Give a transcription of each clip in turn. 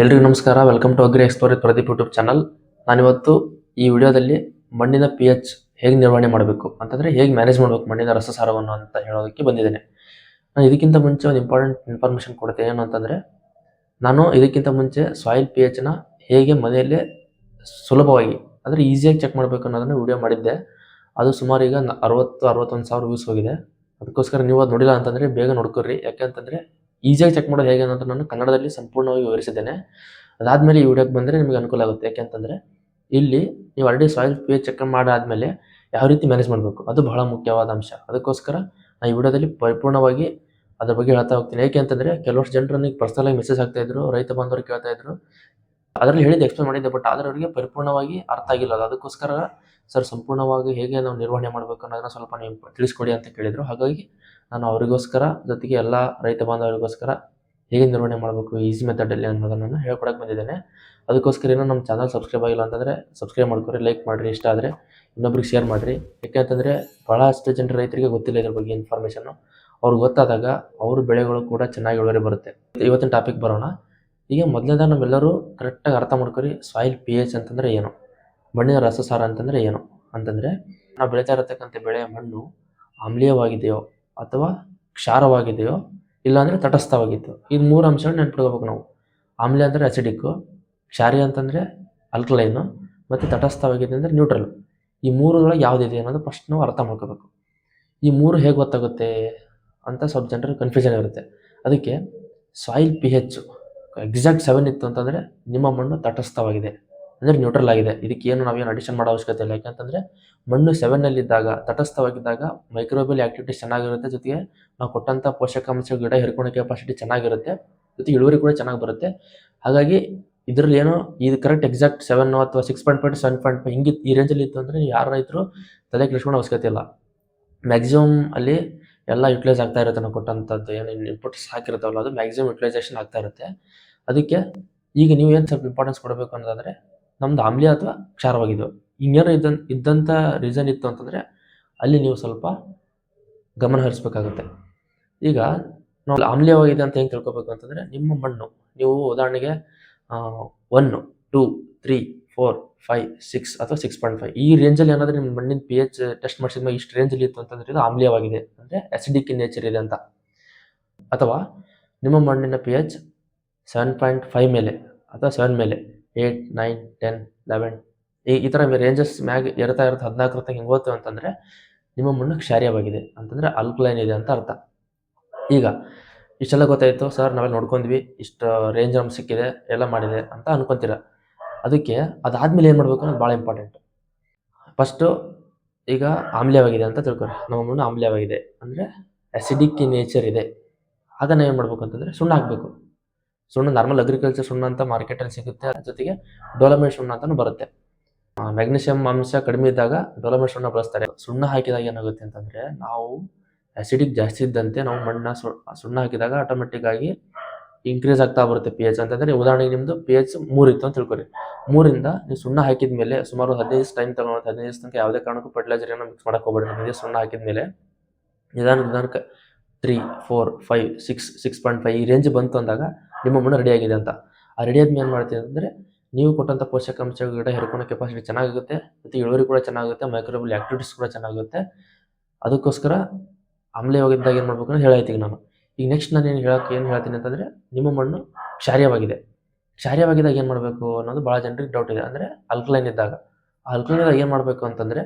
ಎಲ್ರಿಗೂ ನಮಸ್ಕಾರ. Welcome to Agri Explore with Pradeep YouTube channel ನಾನಿವತ್ತು ಈ ವಿಡಿಯೋದಲ್ಲಿ ಮಣ್ಣಿನ ಪಿ ಎಚ್ ಹೇಗೆ ನಿರ್ವಹಣೆ ಮಾಡಬೇಕು, ಅಂತಂದರೆ ಹೇಗೆ ಮ್ಯಾನೇಜ್ ಮಾಡಬೇಕು ಮಣ್ಣಿನ ರಸಸಾರವನ್ನು ಅಂತ ಹೇಳೋದಕ್ಕೆ ಬಂದಿದ್ದೇನೆ. ನಾನು ಇದಕ್ಕಿಂತ ಮುಂಚೆ ಒಂದು ಇಂಪಾರ್ಟೆಂಟ್ ಇನ್ಫಾರ್ಮೇಷನ್ ಕೊಡ್ತೇನೆ ಏನು ಅಂತಂದರೆ, ನಾನು ಇದಕ್ಕಿಂತ ಮುಂಚೆ ಸಾಯಿಲ್ ಪಿ ಎಚ್ನ ಹೇಗೆ ಮನೆಯಲ್ಲೇ ಸುಲಭವಾಗಿ, ಅಂದರೆ ಈಸಿಯಾಗಿ ಚೆಕ್ ಮಾಡಬೇಕು ಅನ್ನೋದನ್ನು ವಿಡಿಯೋ ಮಾಡಿದ್ದೆ. ಅದು ಸುಮಾರು ಈಗ ಅರವತ್ತು, ಅರವತ್ತೊಂದು ಸಾವಿರ ವ್ಯೂಸ್ ಹೋಗಿದೆ. ಅದಕ್ಕೋಸ್ಕರ ನೀವು ಅದು ನೋಡಿಲ್ಲ ಅಂತಂದರೆ ಬೇಗ ನೋಡ್ಕೊರಿ ಯಾಕೆಂತಂದರೆ ಈಸಿಯಾಗಿ ಚೆಕ್ ಮಾಡೋದು ಹೇಗೆ ಅಂತ ನಾನು ಕನ್ನಡದಲ್ಲಿ ಸಂಪೂರ್ಣವಾಗಿ ವಿವರಿಸಿದ್ದೇನೆ. ಅದಾದಮೇಲೆ ಈ ವಿಡಿಯೋಗೆ ಬಂದರೆ ನಿಮಗೆ ಅನುಕೂಲ ಆಗುತ್ತೆ. ಯಾಕೆಂತಂದರೆ ಇಲ್ಲಿ ನೀವು already soil P H check ಮಾಡಾದಮೇಲೆ ಯಾವ ರೀತಿ ಮ್ಯಾನೇಜ್ ಮಾಡಬೇಕು? ಅದು ಬಹಳ ಮುಖ್ಯವಾದ ಅಂಶ. ಅದಕ್ಕೋಸ್ಕರ ನಾನು ಈ ವಿಡಿಯೋದಲ್ಲಿ ಪರಿಪೂರ್ಣವಾಗಿ ಅದ್ರ ಬಗ್ಗೆ ಹೇಳ್ತಾ ಹೋಗ್ತೀನಿ. ಏಕೆ ಅಂತಂದರೆ ಕೆಲವಷ್ಟು ಜನರು ನನಗೆ ಪರ್ಸನಲಾಗಿ ಮೆಸೇಜ್ ಆಗ್ತಾಯಿದ್ರು ರೈತ ಬಾಂಧವರು ಕೇಳ್ತಾ ಇದ್ರು. ಅದರಲ್ಲಿ ಹೇಳಿದ್ದು ಎಕ್ಸ್ಪ್ಲೇನ್ ಮಾಡಿದ್ದೆ ಬಟ್ ಆದರೆ ಅವರಿಗೆ ಪರಿಪೂರ್ಣವಾಗಿ ಅರ್ಥ ಆಗಿಲ್ಲ. ಅದು ಅದಕ್ಕೋಸ್ಕರ ಸರ್, ಸಂಪೂರ್ಣವಾಗಿ ಹೇಗೆ ನಾವು ನಿರ್ವಹಣೆ ಮಾಡಬೇಕು ಅನ್ನೋದನ್ನ ಸ್ವಲ್ಪ ನೀವು ತಿಳಿಸ್ಕೊಡಿ ಅಂತ ಕೇಳಿದರು. ಹಾಗಾಗಿ ನಾನು ಅವರಿಗೋಸ್ಕರ ಜೊತೆಗೆ ಎಲ್ಲ ರೈತ ಬಾಂಧವರಿಗೋಸ್ಕರ ಹೇಗೆ ನಿರ್ವಹಣೆ ಮಾಡಬೇಕು ಈಸಿ ಮೆಥಡಲ್ಲಿ ಅನ್ನೋದನ್ನು ನಾನು ಹೇಳ್ಕೊಡಕ್ಕೆ ಬಂದಿದ್ದೇನೆ. ಅದಕ್ಕೋಸ್ಕರ ಏನೋ ನಮ್ಮ ಚಾನಲ್ ಸಬ್ಸ್ಕ್ರೈಬ್ ಆಗಿಲ್ಲ ಅಂತಂದರೆ ಸಬ್ಸ್ಕ್ರೈಬ್ ಮಾಡ್ಕೊರಿ ಲೈಕ್ ಮಾಡಿರಿ, ಇಷ್ಟ ಆದರೆ ಇನ್ನೊಬ್ರಿಗೆ ಶೇರ್ ಮಾಡಿರಿ. ಯಾಕೆಂತಂದರೆ ಭಾಳಷ್ಟು ಜನರ ರೈತರಿಗೆ ಗೊತ್ತಿಲ್ಲ ಇದ್ರ ಬಗ್ಗೆ ಇನ್ಫಾರ್ಮೇಷನ್ನು ಅವ್ರಿಗೆ ಗೊತ್ತಾದಾಗ ಅವ್ರ ಬೆಳೆಗಳು ಕೂಡ ಚೆನ್ನಾಗಿ ಇಳುವರಿ ಬರುತ್ತೆ. ಇವತ್ತಿನ ಟಾಪಿಕ್ ಬರೋಣ. ಈಗ ಮೊದಲನೇದಾಗ ನಾವೆಲ್ಲರೂ ಕರೆಕ್ಟಾಗಿ ಅರ್ಥ ಮಾಡ್ಕೊರಿ ಸಾಯಿಲ್ ಪಿ ಎಚ್ ಅಂತಂದರೆ ಏನು? ಮಣ್ಣಿನ ರಸಸಾರ ಅಂತಂದರೆ ಏನು? ಅಂತಂದರೆ ನಾವು ಬೆಳೀತಾ ಇರತಕ್ಕಂಥ ಬೆಳೆಯ ಮಣ್ಣು ಆಮ್ಲೀಯವಾಗಿದೆಯೋ ಅಥವಾ ಕ್ಷಾರವಾಗಿದೆಯೋ ಇಲ್ಲಾಂದರೆ ತಟಸ್ಥವಾಗಿತ್ತು. ಇದು ಮೂರು ಅಂಶಗಳನ್ನ ನೆನ್ಪಿಟ್ಕೋಬೇಕು ನಾವು. ಆಮ್ಲೀಯ ಅಂದರೆ ಅಸಿಡಿಕ್ಕು ಕ್ಷಾರಿ ಅಂತಂದರೆ ಅಲ್ಕಲೈನು ಮತ್ತು ತಟಸ್ಥವಾಗಿದೆ ಅಂದರೆ ನ್ಯೂಟ್ರಲ್ ಈ ಮೂರುಗಳಿಗೆ ಯಾವುದಿದೆ ಅನ್ನೋದು ಫಸ್ಟ್ ನಾವು ಅರ್ಥ ಮಾಡ್ಕೋಬೇಕು. ಈ ಮೂರು ಹೇಗೆ ಗೊತ್ತಾಗುತ್ತೆ ಅಂತ ಸ್ವಲ್ಪ ಜನರಿಗೆ ಕನ್ಫ್ಯೂಷನ್ ಇರುತ್ತೆ. ಅದಕ್ಕೆ soil P H exact seven ಇತ್ತು ಅಂತಂದರೆ ನಿಮ್ಮ ಮಣ್ಣು ತಟಸ್ಥವಾಗಿದೆ. ಅಂದರೆ ನ್ಯೂಟ್ರಲ್ ಆಗಿದೆ. ಇದಕ್ಕೆ ಏನು ನಾವೇನು ಅಡಿಷನ್ ಮಾಡೋ ಅವಶ್ಯಕತೆ ಇಲ್ಲ. ಯಾಕಂತಂದರೆ ಮಣ್ಣು ಸೆವೆನ್ನಲ್ಲಿದ್ದಾಗ ತಟಸ್ಥವಾಗಿದ್ದಾಗ ಮೈಕ್ರೋಬಿಯಲ್ ಆ್ಯಕ್ಟಿವಿಟಿ ಚೆನ್ನಾಗಿರುತ್ತೆ. ಜೊತೆಗೆ ನಾವು ಕೊಟ್ಟಂಥ ಪೋಷಕಾಂಶ ಗಿಡ ಹಿಡ್ಕೊಳ್ಳೋ ಕೆಪಾಸಿಟಿ ಚೆನ್ನಾಗಿರುತ್ತೆ. ಜೊತೆಗೆ ಇಳುವರಿ ಕೂಡ ಚೆನ್ನಾಗಿ ಬರುತ್ತೆ. ಹಾಗಾಗಿ ಇದರಲ್ಲಿ ಏನೋ ಇದು ಕರೆಕ್ಟ್ ಎಕ್ಸಾಕ್ಟ್ ಸೆವೆನ್ ಅಥವಾ six point five seven point five ಹಿಂಗೆ ಈ ರೇಂಜಲ್ಲಿ ಇತ್ತು ಅಂದರೆ ಯಾರ ರೈತರು ತಲೆ ಕೆಡಿಸ್ಕೊಳ್ಳೋ ಅವಶ್ಯಕತೆ ಇಲ್ಲ. ಮ್ಯಾಕ್ಸಿಮಮ್ ಅಲ್ಲಿ ಎಲ್ಲ ಯುಟಿಲೈಸ್ ಆಗ್ತಾ ಇರುತ್ತೆ ನಾವು ಕೊಟ್ಟಂಥದ್ದು ಏನು ಇನ್ಪುಟ್ಸ್ ಹಾಕಿರ್ತಾವಲ್ಲ, ಅದು ಮ್ಯಾಕ್ಸಿಮಮ್ ಯುಟಿಲೈಸೇಷನ್ ಆಗ್ತಾ ಇರುತ್ತೆ. ಅದಕ್ಕೆ ಈಗ ನೀವು ಏನು ಸ್ವಲ್ಪ ಇಂಪಾರ್ಟೆನ್ಸ್ ಕೊಡಬೇಕು ಅನ್ನೋದಾದರೆ ನಮ್ದು ಆಮ್ಲೀಯ ಅಥವಾ ಕ್ಷಾರವಾಗಿದ್ದವು ಹಿಂಗೇನೋ ಇದ್ದ ಇದ್ದಂಥ ರೀಸನ್ ಇತ್ತು ಅಂತಂದರೆ, ಅಲ್ಲಿ ನೀವು ಸ್ವಲ್ಪ ಗಮನ ಹರಿಸ್ಬೇಕಾಗುತ್ತೆ. ಈಗ ನಾವು ಆಮ್ಲೀಯವಾಗಿದೆ ಅಂತ ಹೆಂಗೆ ತಿಳ್ಕೊಬೇಕು ಅಂತಂದರೆ, ನಿಮ್ಮ ಮಣ್ಣು, ನೀವು ಉದಾಹರಣೆಗೆ one two three four five six ಅಥವಾ ಸಿಕ್ಸ್ ಪಾಯಿಂಟ್ ಫೈವ್ ಈ ರೇಂಜಲ್ಲಿ ಏನಾದರೂ ನಿಮ್ಮ ಮಣ್ಣಿನ ಪಿ ಎಚ್ ಟೆಸ್ಟ್ ಮಾಡಿಸಿದ ಮೇಲೆ ಇಷ್ಟು ರೇಂಜಲ್ಲಿ ಇತ್ತು ಅಂತಂದರೆ ಇದು ಆಮ್ಲೀಯವಾಗಿದೆ ಅಂದರೆ ಅಸಿಡಿಕ್ ಇನ್ ನೇಚರ್ ಇದೆ ಅಂತ. ಅಥವಾ ನಿಮ್ಮ ಮಣ್ಣಿನ P H seven point five ಮೇಲೆ, ಅಥವಾ ಸೆವೆನ್ ಮೇಲೆ. Eight nine, ten, eleven. ಈ ಈ ಥರ ರೇಂಜಸ್ ಮ್ಯಾಗ್ ಇರ್ತಾ ಇರುತ್ತೆ, ಹದಿನಾಲ್ಕು ತನಕ ಹಿಂಗೆ ಹೋಗ್ತೇವೆ ಅಂತಂದರೆ ನಿಮ್ಮ ಮಣ್ಣು ಕ್ಷಾರ್ಯವಾಗಿದೆ ಅಂತಂದರೆ ಅಲ್ಕಲೈನ್ ಇದೆ ಅಂತ ಅರ್ಥ. ಈಗ, ಇಷ್ಟೆಲ್ಲ ಗೊತ್ತಾಯಿತು ಸರ್ ನಾವೆಲ್ಲ ನೋಡ್ಕೊಂಡ್ವಿ, ಇಷ್ಟು ರೇಂಜ್ ನಮ್ಗೆ ಸಿಕ್ಕಿದೆ, ಎಲ್ಲ ಮಾಡಿದೆ ಅಂತ ಅನ್ಕೊಂತೀರ. ಅದಕ್ಕೆ ಅದಾದಮೇಲೆ ಏನು ಮಾಡಬೇಕು ಅನ್ನೋದು ಭಾಳ ಇಂಪಾರ್ಟೆಂಟ್ ಫಸ್ಟು ಈಗ ಆಮ್ಲೀಯವಾಗಿದೆ ಅಂತ ತಿಳ್ಕೊರಿ. ನಮ್ಮ ಮಣ್ಣು ಆಮ್ಲೀಯವಾಗಿದೆ. ಅಂದರೆ ಇನ್ ನೇಚರ್ ಇದೆ. ಅದನ್ನು ಏನು ಮಾಡಬೇಕು ಅಂತಂದರೆ ಸುಣ್ಣ ಹಾಕಬೇಕು ಸುಣ್ಣ ನಾರ್ಮಲ್ ಅಗ್ರಿಕಲ್ಚರ್ ಸುಣ್ಣ ಅಂತ ಮಾರ್ಕೆಟಲ್ಲಿ ಸಿಗುತ್ತೆ. ಜೊತೆಗೆ ಡೋಲಮೈಟ್ ಸುಣ್ಣ ಅಂತಲೂ ಬರುತ್ತೆ. ಮ್ಯಾಗ್ನೀಷಿಯಂ ಅಂಶ ಕಡಿಮೆ ಇದ್ದಾಗ ಡೋಲಮೈಟ್ ಸುಣ್ಣ ಬಳಸ್ತಾರೆ. ಸುಣ್ಣ ಹಾಕಿದಾಗ ಏನಾಗುತ್ತೆ ಅಂತಂದರೆ ನಾವು ಆಸಿಡಿಕ್ ಜಾಸ್ತಿ ಇದ್ದಂತೆ ನಾವು ಮಣ್ಣ ಸುಣ್ಣ ಹಾಕಿದಾಗ ಆಟೋಮೆಟಿಕ್ ಆಗಿ ಇನ್ಕ್ರೀಸ್ ಆಗ್ತಾ ಬರುತ್ತೆ ಪಿ ಎಚ್ ಅಂತಂದರೆ ಉದಾಹರಣೆಗೆ ನಿಮ್ಮದು ಪಿ ಎಚ್ ಮೂರು ಇತ್ತು ಅಂತ ತಿಳ್ಕೊರಿ ಮೂರಿಂದ ನೀವು ಸುಣ್ಣ ಹಾಕಿದ ಮೇಲೆ ಸುಮಾರು ಹದಿನೈದು ಟೈಮ್ ತಗೊಂಡು ಹದಿನೈದು ತನಕ ಯಾವುದೇ ಕಾರಣಕ್ಕೂ ಫರ್ಟಿಲೈಸರ್ ಏನೋ ಮಿಕ್ಸ್ ಮಾಡಕ್ಕೆ ಹೋಗ್ಬೇಡಿ. ಹದಿನೈದು ಸುಣ್ಣ ಹಾಕಿದ ಮೇಲೆ ನಿಧಾನ ನಿಧಾನಕ್ಕೆ three four five six six point five ಈ ರೇಂಜ್ ಬಂತು ಅಂದಾಗ ನಿಮ್ಮ ಮಣ್ಣು ರೆಡಿ ಆಗಿದೆ ಅಂತ. ಆ ರೆಡಿ ಆದ್ಮೇಲೆ ಏನು ಮಾಡ್ತೀವಿ ಅಂದರೆ, ನೀವು ಕೊಟ್ಟಂಥ ಪೋಷಕಾಂಶ ಗಿಡ ಹೇರ್ಕೊಳ್ಳೋ ಕೆಪಾಸಿಟಿ ಚೆನ್ನಾಗುತ್ತೆ ಮತ್ತು ಇಳುವರಿ ಕೂಡ ಚೆನ್ನಾಗುತ್ತೆ ಮೈಕ್ರೋಬಲ್ ಆಕ್ಟಿವಿಟೀಸ್ ಕೂಡ ಚೆನ್ನಾಗುತ್ತೆ ಅದಕ್ಕೋಸ್ಕರ ಆಮ್ಲೀಯವಾಗಿದ್ದಾಗ ಏನು ಮಾಡ್ಬೇಕು ಅಂತ ಹೇಳಾಯ್ತು ಈಗ ನಾನು. ಈಗ ನೆಕ್ಸ್ಟ್ ನಾನು ಏನು ಹೇಳಕ್ಕೆ ಏನು ಹೇಳ್ತೀನಿ ಅಂತಂದರೆ, ನಿಮ್ಮ ಮಣ್ಣು ಕ್ಷಾರ್ಯವಾಗಿದೆ. ಕ್ಷಾರ್ಯವಾಗಿದ್ದಾಗ ಏನು ಮಾಡಬೇಕು ಅನ್ನೋದು ಭಾಳ ಜನರಿಗೆ ಡೌಟ್ ಇದೆ. ಅಂದರೆ ಅಲ್ಕಲೈನ್ ಇದ್ದಾಗ. ಅಲ್ಕಲೈನ್ ಏನು ಮಾಡಬೇಕು ಅಂತಂದರೆ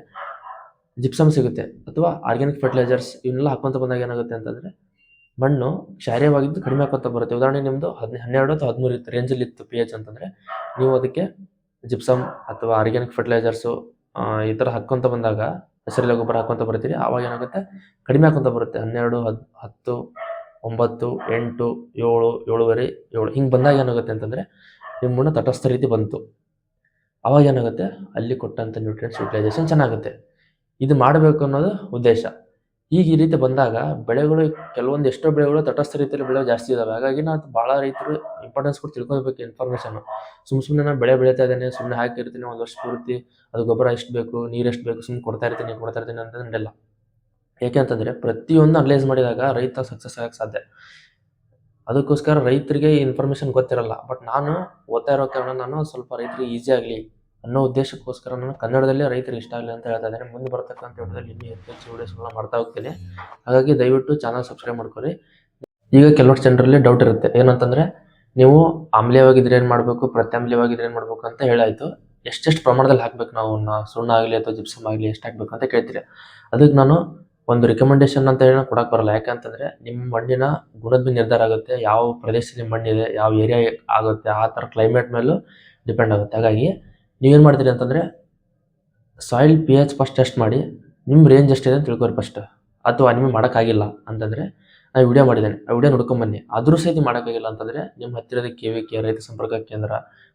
ಜಿಪ್ಸಮ್ ಸಿಗುತ್ತೆ, ಅಥವಾ ಆರ್ಗ್ಯಾನಿಕ್ ಫರ್ಟಿಲೈಸರ್ಸ್ ಇವನ್ನೆಲ್ಲ ಹಾಕ್ಕೊಂತ ಬಂದಾಗ ಏನಾಗುತ್ತೆ ಅಂತಂದರೆ ಮಣ್ಣು ಕ್ಷಾರ್ಯವಾಗಿದ್ದು ಕಡಿಮೆ ಹಾಕೋತ ಬರುತ್ತೆ. ಉದಾಹರಣೆ ನಿಮ್ಮದು ಹದಿನ, ಹನ್ನೆರಡು ಅಥವಾ ಹದಿಮೂರು ಇತ್ತು. ರೇಂಜಲ್ಲಿ ಇತ್ತು ಪಿ ಎಚ್ ಅಂತಂದರೆ ನೀವು ಅದಕ್ಕೆ ಜಿಪ್ಸಮ್ ಅಥವಾ ಆರ್ಗ್ಯಾನಿಕ್ ಫರ್ಟಿಲೈಸರ್ಸು ಈ ಥರ ಹಾಕ್ಕೊಂತ ಬಂದಾಗ, ಹಸಿರೆಲೆ ಗೊಬ್ಬರ ಹಾಕ್ಕೊಂತ ಬರ್ತೀರಿ. ಆವಾಗ ಏನಾಗುತ್ತೆ? ಕಡಿಮೆ ಹಾಕೊಂತ ಬರುತ್ತೆ. ಹನ್ನೆರಡು, ಹದ್, ಹತ್ತು, ಒಂಬತ್ತು, ಎಂಟು, ಏಳು, ಏಳುವರೆ, ಏಳು. ಹಿಂಗೆ ಬಂದಾಗ ಏನಾಗುತ್ತೆ ಅಂತಂದರೆ ನಿಮ್ಮ ಮಣ್ಣು ತಟಸ್ಥ ರೀತಿ ಬಂತು. ಆವಾಗ ಏನಾಗುತ್ತೆ? ಅಲ್ಲಿ ಕೊಟ್ಟಂಥ ನ್ಯೂಟ್ರಿಯೆಂಟ್ಸ್ ಯುಟಿಲೈಸೇಷನ್ ಚೆನ್ನಾಗುತ್ತೆ. ಇದು ಮಾಡಬೇಕು ಅನ್ನೋದು ಉದ್ದೇಶ. ಈಗ ಈ ರೀತಿ ಬಂದಾಗ ಬೆಳೆಗಳು ಕೆಲವೊಂದು ಎಷ್ಟೋ ಬೆಳೆಗಳು ತಟಸ್ಥ ರೀತಿಯಲ್ಲಿ ಬೆಳೆ ಜಾಸ್ತಿ ಇದಾವೆ. ಹಾಗಾಗಿ ನಾವು ಭಾಳ ರೈತರು ಇಂಪಾರ್ಟೆನ್ಸ್ ಕೊಟ್ಟು ತಿಳ್ಕೊಬೇಕು ಇನ್ಫಾರ್ಮೇಷನ್ ಸುಮ್ ಸುಮ್ಮನೆ ನಾನು ಬೆಳೆ ಬೆಳೀತಾ ಇದ್ದೇನೆ ಸುಮ್ಮನೆ ಹಾಕಿರ್ತೀನಿ, ಒಂದು ವರ್ಷ ಪೂರ್ತಿ ಅದು ಗೊಬ್ಬರ ಎಷ್ಟು ಬೇಕು, ನೀರು ಎಷ್ಟು ಬೇಕು ಸುಮ್ಮನೆ ಕೊಡ್ತಾ ಇರ್ತೀನಿ ಕೊಡ್ತಾ ಇರ್ತೀನಿ ಅಂತ ನಡೆಯಲ್ಲ. ಏಕೆ ಅಂತಂದರೆ ಪ್ರತಿಯೊಂದು ಅನಲೈಸ್ ಮಾಡಿದಾಗ ರೈತ ಸಕ್ಸಸ್ ಆಗಕ್ಕೆ ಸಾಧ್ಯ. ಅದಕ್ಕೋಸ್ಕರ ರೈತರಿಗೆ ಇನ್ಫಾರ್ಮೇಷನ್ ಗೊತ್ತಿರಲ್ಲ. ಬಟ್ ನಾನು ಓದ್ತಾ ಇರೋ ಕಾರಣ ನಾನು ಸ್ವಲ್ಪ ರೈತರಿಗೆ ಈಸಿ ಆಗಲಿ ಅನ್ನೋ ಉದ್ದೇಶಕ್ಕೋಸ್ಕರ ನಾನು ಕನ್ನಡದಲ್ಲೇ ರೈತರಿಗೆ ಇಷ್ಟ ಆಗಲಿ ಅಂತ ಹೇಳ್ತಾ ಇದ್ದೇನೆ. ಮುಂದೆ ಬರ್ತಕ್ಕಂಥ ವಿಡಿಯೋದಲ್ಲಿ ಇನ್ನೂ ಹೆಚ್ಚು ಹೆಚ್ಚು ವಿಡಿಯೋಸ್ಗಳನ್ನ ಮಾಡ್ತಾ ಹೋಗ್ತೀನಿ. ಹಾಗಾಗಿ ದಯವಿಟ್ಟು ಚಾನಲ್ ಸಬ್ಸ್ಕ್ರೈಬ್ ಮಾಡ್ಕೊಳ್ಳಿ. ಈಗ ಕೆಲವಷ್ಟು ಜನರಲ್ಲಿ ಡೌಟ್ ಇರುತ್ತೆ. ಏನಂತಂದರೆ ನೀವು ಆಮ್ಲೀಯವಾಗಿದ್ರೆ ಏನು ಮಾಡಬೇಕು ಪ್ರತ್ಯಾಮ್ಲೀಯವಾಗಿದ್ರೆ ಏನು ಮಾಡಬೇಕು ಅಂತ ಹೇಳಾಯಿತು. ಎಷ್ಟೆಷ್ಟು ಪ್ರಮಾಣದಲ್ಲಿ ಹಾಕ್ಬೇಕು ನಾವು? ಸುಣ್ಣ ಆಗಲಿ ಅಥವಾ ಜಿಪ್ಸಮ್ ಆಗಲಿ ಎಷ್ಟು ಹಾಕ್ಬೇಕು ಅಂತ ಕೇಳ್ತೀರಿ. ಅದಕ್ಕೆ ನಾನು ಒಂದು ರಿಕಮೆಂಡೇಶನ್ ಅಂತ ಹೇಳಿ ಕೊಡಕ್ಕೆ ಬರಲ್ಲ. ಯಾಕಂತಂದರೆ ನಿಮ್ಮ ಮಣ್ಣಿನ ಗುಣದ ಮೇಲೆ ನಿರ್ಧಾರ ಆಗುತ್ತೆ. ಯಾವ ಪ್ರದೇಶದಲ್ಲಿ ಮಣ್ಣಿದೆ, ಯಾವ ಏರಿಯಾ ಆಗುತ್ತೆ, ಆ ಥರ ಕ್ಲೈಮೇಟ್ ಮೇಲೂ ಡಿಪೆಂಡ್ ಆಗುತ್ತೆ. ಹಾಗಾಗಿ ನೀವೇನು ಮಾಡ್ತೀರಿ ಅಂತಂದರೆ soil P H first test ಮಾಡಿ ನಿಮ್ಮ ರೇಂಜ್ ಎಷ್ಟಿದೆ ಅಂತ ತಿಳ್ಕೊರಿ ಫಸ್ಟ್ ಅಥವಾ ನಿಮಗೆ ಮಾಡೋಕ್ಕಾಗಿಲ್ಲ ಅಂತಂದರೆ ನಾನು ವಿಡಿಯೋ ಮಾಡಿದ್ದೇನೆ. ಆ ವಿಡಿಯೋ ನೋಡ್ಕೊಂಬನ್ನಿ ಅದ್ರ ಸಹಿತ ಮಾಡೋಕ್ಕಾಗಿಲ್ಲ ಅಂತಂದರೆ ನಿಮ್ಮ ಹತ್ತಿರದ ಕೆ ವಿ ಕೆ ರೈತ ಸಂಪರ್ಕ ಕೇಂದ್ರ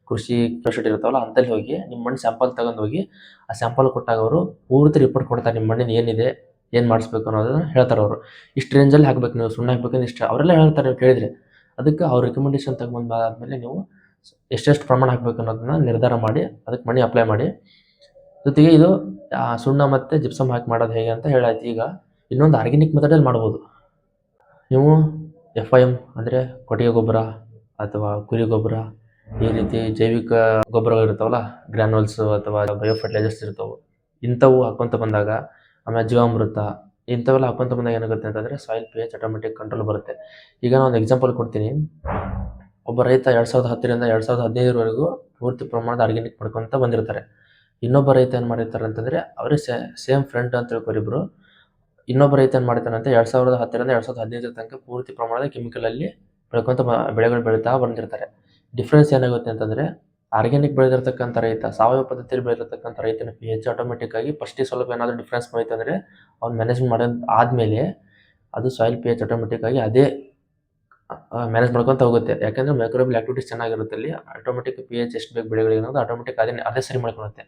ಕೃಷಿ ಯೂನಿವರ್ಸಿಟಿ ಇರ್ತಾವಲ್ಲ ಅಂತಲ್ಲಿ ಹೋಗಿ ನಿಮ್ಮ ಮಣ್ಣು ಸ್ಯಾಂಪಲ್ ತಗೊಂಡು ಹೋಗಿ ಆ ಸ್ಯಾಂಪಲ್ ಕೊಟ್ಟಾಗ ಅವರು ಪೂರ್ತಿ ರಿಪೋರ್ಟ್ ಕೊಡ್ತಾರೆ ನಿಮ್ಮ ಮಣ್ಣಿನ ಏನಿದೆ, ಏನು ಮಾಡಿಸ್ಬೇಕು ಅನ್ನೋದನ್ನ ಹೇಳ್ತಾರೆ ಅವರು. ಇಷ್ಟು ರೇಂಜಲ್ಲಿ ಹಾಕ್ಬೇಕು ನೀವು, ಸುಣ್ಣ ಹಾಕ್ಬೇಕಂದ್ರೆ ಇಷ್ಟ, ಅವರೆಲ್ಲ ಹೇಳ್ತಾರೆ, ನೀವು ಕೇಳಿದರೆ. ಅದಕ್ಕೆ ಅವ್ರ ರೆಕಮೆಂಡೇಶನ್ ತಗೊಂಡು ಮೇಲೆ ನೀವು ಎಷ್ಟೆಷ್ಟು ಪ್ರಮಾಣ ಹಾಕಬೇಕು ಅನ್ನೋದನ್ನ ನಿರ್ಧಾರ ಮಾಡಿ, ಅದಕ್ಕೆ ಮಣಿ ಅಪ್ಲೈ ಮಾಡಿ. ಜೊತೆಗೆ ಇದು ಸುಣ್ಣ ಮತ್ತು ಜಿಪ್ಸಮ್ ಹಾಕಿ ಮಾಡೋದು ಹೇಗೆ ಅಂತ ಹೇಳಾಯ್ತು. ಈಗ ಇನ್ನೊಂದು ಆರ್ಗ್ಯಾನಿಕ್ ಮೆಥಡಲ್ಲಿ ಮಾಡ್ಬೋದು. ನೀವು ಎಫ್ ಐ ಎಂ ಅಂದರೆ ಕೊಟ್ಟಿಗೆ ಗೊಬ್ಬರ ಅಥವಾ ಕುರಿ ಗೊಬ್ಬರ, ಈ ರೀತಿ ಜೈವಿಕ ಗೊಬ್ಬರಗಳು ಇರ್ತಾವಲ್ಲ ಗ್ರ್ಯಾನ್ಯೂಲ್ಸ್ ಅಥವಾ ಬಯೋ ಫರ್ಟಿಲೈಸರ್ಸ್ ಇರ್ತಾವೆ. ಇಂಥವು ಹಾಕ್ಕೊಂತ ಬಂದಾಗ, ಆಮೇಲೆ ಜೀವಾಮೃತ, ಇಂಥವೆಲ್ಲ ಹಾಕ್ಕೊಂತ ಬಂದಾಗ ಏನಾಗುತ್ತೆ ಅಂತಂದರೆ soil P H automatic control ಬರುತ್ತೆ. ಈಗ ನಾನು ಒಂದು ಎಕ್ಸಾಂಪಲ್ ಕೊಡ್ತೀನಿ. ಒಬ್ಬ ರೈತ ಎರಡು ಸಾವಿರದ ಹತ್ತರಿಂದ ಎರಡು ಸಾವಿರದ ಹದಿನೈದರವರೆಗೂ ಪೂರ್ತಿ ಪ್ರಮಾಣದ ಆರ್ಗ್ಯಾನಿಕ್ ಮಾಡ್ಕೊತ ಬಂದಿರ್ತಾರೆ. ಇನ್ನೊಬ್ಬ ರೈತ ಏನು ಮಾಡಿರ್ತಾರೆ ಅಂತಂದರೆ, ಅವರೇ ಸೇಮ್ ಫ್ರೆಂಡ್ ಅಂತ ಹೇಳ್ಕೊರಿ ಇಬ್ರು. ಇನ್ನೊಬ್ಬ ರೈತ ಏನು ಅಂತ ಎರಡು ಸಾವಿರದ ಹತ್ತರಿಂದ ಎರಡು ಸಾವಿರದ ಹದಿನೈದರ ತನಕ ಪೂರ್ತಿ ಪ್ರಮಾಣದ ಕೆಮಿಕಲಲ್ಲಿ ಬೆಳ್ಕೊಂತ ಬೆಳೆಗಳು ಬೆಳೀತಾ ಬಂದಿರ್ತಾರೆ. ಡಿಫ್ರೆನ್ಸ್ ಏನಾಗುತ್ತೆ ಅಂತಂದರೆ, ಆರ್ಗ್ಯಾನಿಕ್ ಬೆಳೆದಿರ್ತಕ್ಕಂಥ ರೈತ, ಸಾವಯವ ಪದ್ಧತಿಯಲ್ಲಿ ಬೆಳೆದಿರ್ತಕ್ಕಂಥ ರೈತನ ಪಿ ಎಚ್ ಆಟೋಮೆಟಿಕ್ ಆಗಿ ಫಸ್ಟಿಗೆ ಸ್ವಲ್ಪ ಏನಾದರೂ ಡಿಫ್ರೆನ್ಸ್ ಬಂದಿತ್ತು ಅಂದರೆ ಅವ್ನು ಮ್ಯಾನೇಜ್ಮೆಂಟ್ ಮಾಡೋದು, ಆದಮೇಲೆ ಅದು ಸಾಯಿಲ್ ಪಿ ಎಚ್ ಆಟೋಮೆಟಿಕ್ ಆಗಿ ಅದೇ ಮ್ಯಾನೇಜ್ ಮಾಡ್ಕೊತ ಹೋಗುತ್ತೆ. ಯಾಕಂದ್ರೆ ಮೈಕ್ರೋಬಿಯಲ್ ಆಕ್ಟಿವಿಟೀಸ್ ಚೆನ್ನಾಗಿರುತ್ತೆ ಅಲ್ಲಿ. ಆಟೋಮೆಟಿಕ್ ಪಿ ಎಚ್ ಎಷ್ಟು ಬೇಕು ಅನ್ನೋದು ಆಟೋಮೆಟಿಕ್ ಅದೇ ಅದೇ ಸರಿ ಮಾಡ್ಕೊಳುತ್ತೆ.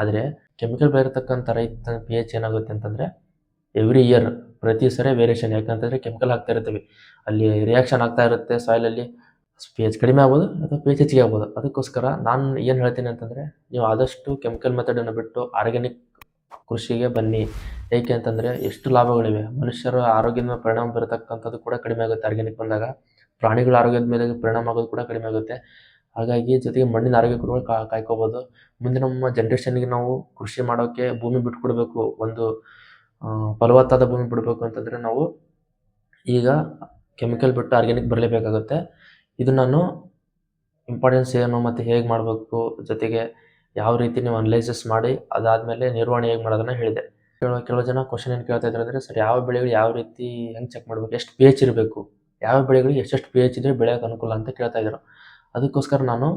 ಆದರೆ ಕೆಮಿಕಲ್ ಬೆಳೆದಿರ್ತಕ್ಕಂಥ ರೈತನ ಪಿ ಎಚ್ ಏನಾಗುತ್ತೆ ಅಂತಂದರೆ ಎವ್ರಿ ಇಯರ್ ಪ್ರತಿ ಸರಿ ವೇರಿಯೇಷನ್ ಯಾಕಂತಂದರೆ ಕೆಮಿಕಲ್ ಹಾಕ್ತಾ ಇರ್ತೀವಿ. ಅಲ್ಲಿ ರಿಯಾಕ್ಷನ್ ಆಗ್ತಾ ಇರುತ್ತೆ ಸಾಯಿಲಲ್ಲಿ ಪಿ ಎಚ್ ಕಡಿಮೆ ಆಗ್ಬೋದು ಅಥವಾ ಪಿ ಎಚ್ ಹೆಚ್ಚಿಗೆ ಆಗ್ಬೋದು. ಅದಕ್ಕೋಸ್ಕರ ನಾನು ಏನು ಹೇಳ್ತೀನಿ ಅಂತಂದರೆ, ನೀವು ಆದಷ್ಟು ಕೆಮಿಕಲ್ ಮೆಥಡನ್ನು ಬಿಟ್ಟು ಆರ್ಗ್ಯಾನಿಕ್ ಕೃಷಿಗೆ ಬನ್ನಿ. ಏಕೆ ಅಂತಂದರೆ ಎಷ್ಟು ಲಾಭಗಳಿವೆ? ಮನುಷ್ಯರ ಆರೋಗ್ಯದ ಮೇಲೆ ಪರಿಣಾಮ ಬೀರತಕ್ಕಂಥದ್ದು ಕೂಡ ಕಡಿಮೆ ಆಗುತ್ತೆ. ಆರ್ಗ್ಯಾನಿಕ್ ಬಂದಾಗ ಪ್ರಾಣಿಗಳ ಆರೋಗ್ಯದ ಮೇಲೆ ಪರಿಣಾಮ ಆಗೋದು ಕೂಡ ಕಡಿಮೆ ಆಗುತ್ತೆ. ಹಾಗಾಗಿ ಜೊತೆಗೆ ಮಣ್ಣಿನ ಆರೋಗ್ಯ ಕೂಡ ಕಾಯ್ಕೋಬಹುದು ಮುಂದೆ ನಮ್ಮ ಜನ್ರೇಷನ್ಗೆ ನಾವು ಕೃಷಿ ಮಾಡೋಕ್ಕೆ ಭೂಮಿ ಬಿಟ್ಕೊಡ್ಬೇಕು. ಒಂದು ಫಲವತ್ತಾದ ಭೂಮಿ ಬಿಡಬೇಕು ಅಂತಂದರೆ ನಾವು ಈಗ ಕೆಮಿಕಲ್ ಬಿಟ್ಟು ಆರ್ಗ್ಯಾನಿಕ್ ಬರಲೇಬೇಕಾಗುತ್ತೆ. ಇದು ನಾನು ಇಂಪಾರ್ಟೆನ್ಸ್ ಏನು ಮತ್ತು ಹೇಗೆ ಮಾಡಬೇಕು? ಜೊತೆಗೆ ಯಾವ ರೀತಿ ನೀವು ಅನಲೈಸಿಸ್ ಮಾಡಿ, ಅದಾದಮೇಲೆ ನಿರ್ವಹಣೆ ಹೇಗೆ ಮಾಡೋದನ್ನು ಹೇಳಿದೆ. ಕೆಲವು ಜನ ಕ್ವಶನ್ ಏನು ಕೇಳ್ತಾ ಇದ್ದಾರೆ ಅಂದರೆ, ಸರ್, ಯಾವ ಬೆಳೆಗಳು ಯಾವ ರೀತಿ ಹೆಂಗೆ ಚೆಕ್ ಮಾಡಬೇಕು? ಎಷ್ಟು ಪಿ ಇರಬೇಕು? ಯಾವ ಬೆಳೆಗಳಿಗೆ ಎಷ್ಟೆಷ್ಟು ಪಿ ಎಚ್ ಇದ್ದರೆ ಬೆಳೆಯೋಕೆ ಅನುಕೂಲ? ಅಂತ ಕೇಳ್ತಾ ಇದ್ದರು ಅದಕ್ಕೋಸ್ಕರ ನಾನು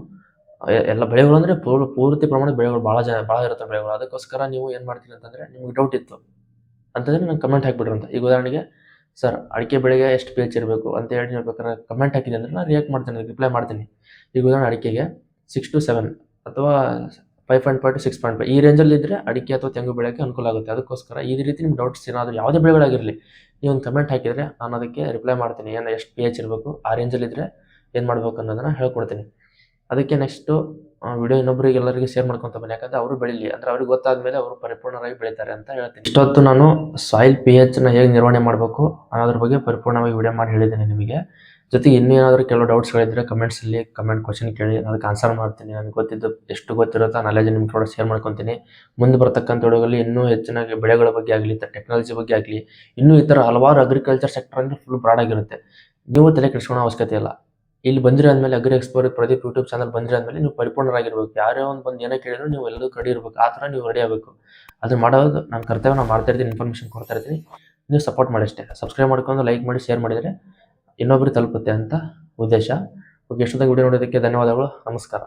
ಎಲ್ಲ ಬೆಳೆಗಳು ಅಂದರೆ ಪೂರ್ ಪೂರ್ತಿ ಪ್ರಮಾಣದ ಬೆಳೆಗಳು ಭಾಳ ಜನ ಭಾಳ ಇರುತ್ತೆ ಬೆಳೆಗಳು. ಅದಕ್ಕೋಸ್ಕರ ನೀವು ಏನು ಮಾಡ್ತೀನಿ ಅಂತಂದರೆ, ನಿಮ್ಗೆ ಡೌಟ್ ಇತ್ತು. ಅಂತಂದರೆ ನಾನು ಕಮೆಂಟ್ ಹಾಕಿಬಿಡ್ರಿ ಅಂತ. ಈಗ ಉದಾಹರಣೆಗೆ, ಸರ್, ಅಡಿಕೆ ಬೆಳೆಗೆ ಎಷ್ಟು ಪಿ ಎಚ್ ಇರಬೇಕು? ಅಂತ ಹೇಳಿ ನೀವು ಬೇಕಾದ್ರೆ ಕಮೆಂಟ್ ಹಾಕಿದೆ ಅಂದರೆ, ನಾನು ರಿಯಾಕ್ಟ್ ಮಾಡ್ತೀನಿ ರಿಪ್ಲೈ ಮಾಡ್ತೀನಿ. ಈಗ ಉದಾಹರಣೆ ಅಡಿಕೆಗೆ ಸಿಕ್ಸ್ ಟು ಸೆವೆನ್ ಅಥವಾ five point five to six point five ಈ ರೇಂಜಲ್ಲಿ ಇದ್ದರೆ ಅಡಿಕೆ ಅಥವಾ ತೆಂಗು ಬೆಳೆಯೋಕ್ಕೆ ಅನುಕೂಲ ಆಗುತ್ತೆ. ಅದಕ್ಕೋಸ್ಕರ ಈ ರೀತಿ ನಿಮ್ಮ ಡೌಟ್ಸ್ ಏನಾದರೂ ಯಾವುದೇ ಬೆಳೆಗಳಾಗಿರಲಿ, ನೀವು ಒಂದು ಕಮೆಂಟ್ ಹಾಕಿದರೆ ನಾನು ಅದಕ್ಕೆ ರಿಪ್ಲೈ ಮಾಡ್ತೀನಿ. ಏನು, ಎಷ್ಟು ಪಿ ಎಚ್ ಇರಬೇಕು, ಆ ರೇಂಜಲ್ಲಿದ್ದರೆ ಏನು ಮಾಡಬೇಕು ಅನ್ನೋದನ್ನು ಹೇಳ್ಕೊಡ್ತೀನಿ. ಅದಕ್ಕೆ ನೆಕ್ಸ್ಟು ವಿಡಿಯೋ ಇನ್ನೊಬ್ಬರಿಗೆ ಎಲ್ಲರಿಗೂ ಶೇರ್ ಮಾಡ್ಕೊತ ಬನ್ನಿ. ಯಾಕಂದರೆ ಅವರು ಬೆಳೀಲಿ. ಅಂದರೆ ಅವ್ರಿಗೆ ಗೊತ್ತಾದ ಮೇಲೆ ಅವರು ಪರಿಪೂರ್ಣವಾಗಿ ಬೆಳೀತಾರೆ ಅಂತ ಹೇಳ್ತೀನಿ. ಇಷ್ಟೊತ್ತು ನಾನು ಸಾಯಿಲ್ ಪಿ ಎಚ್ನ ಹೇಗೆ ನಿರ್ವಹಣೆ ಮಾಡಬೇಕು ಅನ್ನೋದ್ರ ಬಗ್ಗೆ ಪರಿಪೂರ್ಣವಾಗಿ ವಿಡಿಯೋ ಮಾಡಿ ಹೇಳಿದ್ದೀನಿ ನಿಮಗೆ. ಜೊತೆಗೆ ಇನ್ನೂ ಏನಾದರೂ ಕೆಲವು ಡೌಟ್ಸ್ಗಳಿದ್ದರೆ ಕಮೆಂಟ್ಸಲ್ಲಿ ಕಮೆಂಟ್ ಕ್ವಶನ್ ಕೇಳಿ ಅದಕ್ಕೆ ಆನ್ಸರ್ ಮಾಡ್ತೀನಿ. ನನಗೆ ಗೊತ್ತಿದ್ದು ಎಷ್ಟು ಗೊತ್ತಿರುತ್ತೋ ನಾಲೆಜ್ ನಿಮ್ಗೆ ಕೂಡ ಶೇರ್ ಮಾಡ್ಕೊತೀನಿ. ಮುಂದೆ ಬರ್ತಕ್ಕಂಥ ಹುಡುಗಲ್ಲಿ ಇನ್ನೂ ಹೆಚ್ಚಿನ ಬೆಳೆಗಳ ಬಗ್ಗೆ ಆಗಲಿ ಟೆಕ್ನಾಲಜಿ ಬಗ್ಗೆ ಆಗಲಿ, ಇನ್ನೂ ಈ ಥರ ಹಲವಾರು ಅಗ್ರಿಕಲ್ಚರ್ ಸೆಕ್ಟರ್ ಅಂದರೆ ಫುಲ್ ಬ್ರಾಡ್ ಆಗಿರುತ್ತೆ. ನೀವು ತಲೆ ಕೆಡಿಸ್ಕೊಳ್ಳೋ ಅವಶ್ಯಕತೆ ಇಲ್ಲ. ಇಲ್ಲಿ ಬಂದಿರೋ ಅಂದಮೇಲೆ Agri Explore Pradeep YouTube channel ಬಂದಿರೋ ಅಂದಮೇಲೆ ನೀವು ಪರಿಪೂರ್ಣರಾಗಿರ್ಬೇಕು. ಯಾರೇ ಒಂದು ಬಂದು ಏನೇ ಕೇಳಿದ್ರು ನೀವು ಎಲ್ಲದೂ ರೆಡಿ ಇರಬೇಕು. ಆ ಥರ ನೀವು ರೆಡಿ ಆಗಬೇಕು. ಅದನ್ನ ಮಾಡೋದು ನಾನು ಕರ್ತವ್ಯ, ನಾನು ಮಾಡ್ತಾ ಇರ್ತೀನಿ ಇನ್ಫಾರ್ಮೇಷನ್ ಕೊಡ್ತಾ ಇರ್ತೀನಿ. ನೀವು ಸಪೋರ್ಟ್ ಮಾಡಿ ಅಷ್ಟೇ. ಸಬ್ಸ್ಕ್ರೈಬ್ ಮಾಡ್ಕೊಂಡು ಲೈಕ್ ಮಾಡಿ ಶೇರ್ ಮಾಡಿದರೆ ಇನ್ನೊಬ್ರಿಗೆ ತಲುಪುತ್ತೆ ಅಂತ ಉದ್ದೇಶ. ಓಕೆ ಎಷ್ಟೊತ್ತಾಗಿ ವಿಡಿಯೋ ನೋಡೋದಕ್ಕೆ ಧನ್ಯವಾದಗಳು. ನಮಸ್ಕಾರ.